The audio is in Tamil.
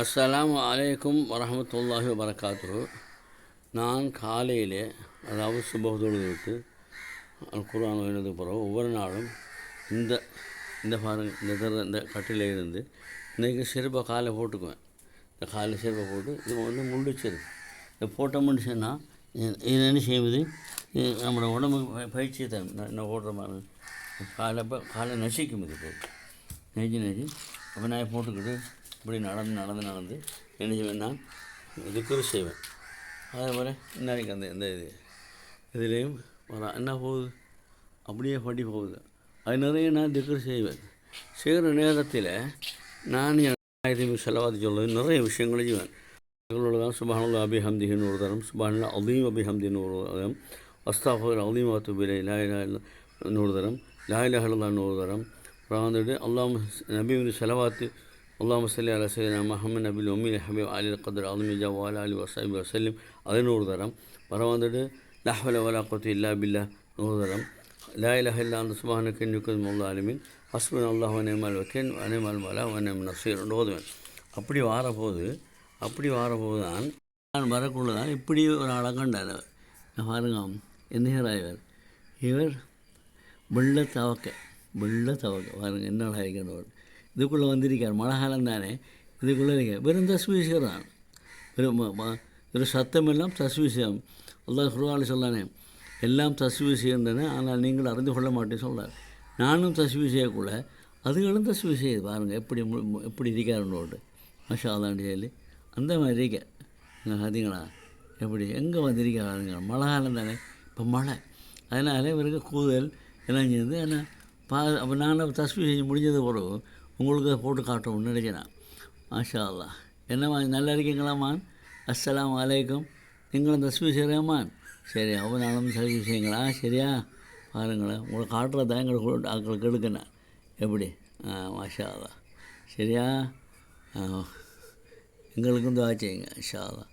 அஸ்ஸலாமு அலைக்கும் வரமத்துல்லாஹி வரகாத்து நான் காலையிலே அதாவது சுபஹ் தொழுது விட்டு அல் குர்ஆன் பிறகு ஒவ்வொரு நாளும் இந்த இந்த பாருங்க இந்த தர இந்த கட்டில இருந்து இன்றைக்கி செருப்பை காலை போட்டுக்குவேன். இந்த காலை செருப்பை போட்டு இது வந்து முள்ளு செருப்பு. இதை போட்டோம்னு இது என்ன செய்வது? நம்மளோட உடம்பு பயிற்சியை பயிற்சி தரும் என்ன ஓடுற மாதிரி காலை காலை நசிக்கும் இது போட்டு. நெஞ்சு நெஞ்சு அப்போ நான் போட்டுக்கிட்டு இப்படி நடந்து நடந்து நடந்து என்ன செய்வேன் நான்? திக்ரு செய்வேன். அதே போல் இன்னைக்கு அந்த இந்த இது இதுலேயும் வர என்ன போகுது? அப்படியே படி போகுது. அது நிறைய நான் திக்கர் செய்வேன். செய்கிற நேரத்தில் நான் ஆயிரத்தி செலவாதி சொல்வது நிறைய விஷயங்களை செய்வேன். எங்களோடதான் தான் அபிஹம்தின்னு ஒரு தரம் சுபானில் அலீம் அபிஹம்தின்னு ஒரு தரம் அஸ்தாஃபர் அலீம் வாத்துபிலை லாயிலா இன்னொரு தரம் லாயிலஹல்லான்னு ஒரு தரம். அப்புறம் வந்துட்டு அல்லாம் நபி வந்து செலவாத்து அல்லாம சொல்லி அலா சையனா முஹம்மது நபில் உம்மி ஹபீப் அலி கதர் அலமி ஜவால் அலி வசாபி வசல்லிம் அது நூறு தரம் அப்புறம் வந்துட்டு லஹ்வல வலா கொத்து இல்லா பில்லா நூறு தரம் லா இலஹ இல்லா அந்த சுபானுக்கு நிற்கும் முல்லா அலிமின் ஹஸ்பன் அல்லாஹ் வனேமால் வக்கேன் வனேமால் மலா வனேம் நசீர் ஓதுவேன் அப்படி வாரபோது அப்படி வாரபோது தான் நான் வரக்குள்ள தான் இப்படி ஒரு அழகண்டார் பாருங்க என்ன இவர் இவர் வெள்ள தவக்க வெள்ள தவக்க பாருங்கள் என்ன அழகாக இதுக்குள்ளே வந்திருக்கார் மழை காலம் தானே? இதுக்குள்ளே இருக்கார். வெறும் தஸ்வீசர் தான். வெறும் ம- வெறும் சத்தமெல்லாம் தஸ்வீசம் அல்லா குருவாலி சொல்லானே எல்லாம் தஸ்வீ செய்கின்றன ஆனால் நீங்கள் அறிந்து கொள்ள மாட்டேன்னு சொல்கிறார் நானும் தஸ்வீ செய்யக்குள்ள அதுகளும் தஸ்வீ செய்ய பாருங்கள் எப்படி எப்படி இருக்காருன்னு மஷா அல்லாண்டி சொல்லி அந்த மாதிரி இருக்க. பார்த்தீங்களா எப்படி எங்கே வந்திருக்காருங்க மழை காலம் தானே? இப்போ மழை. அதனால் இவருக்கு கூதல் எல்லாம் சேர்ந்து என்ன பா அப்போ நான் தஸ்பி செஞ்சு முடிஞ்சது பிறகு உங்களுக்கு அதை போட்டு காட்டணும்னு நினைக்கிறேன் மாஷா அல்லா என்னம்மா நல்லா இருக்கீங்களாம்மான் அஸ்லாம் அலைக்கும். நீங்களும் தஸ்பி செய்கிறேம்மான் சரி அப்போ நாளும் சரி செய்யுங்களா? சரியா? பாருங்களேன் உங்களை காட்டுறதா எங்களுக்கு ஆக்களுக்கு எடுக்கணும் எப்படி? ஆ மாஷா அல்லாஹ் சரியா எங்களுக்கும் துவா செய்யுங்க இன்ஷா அல்லாஹ்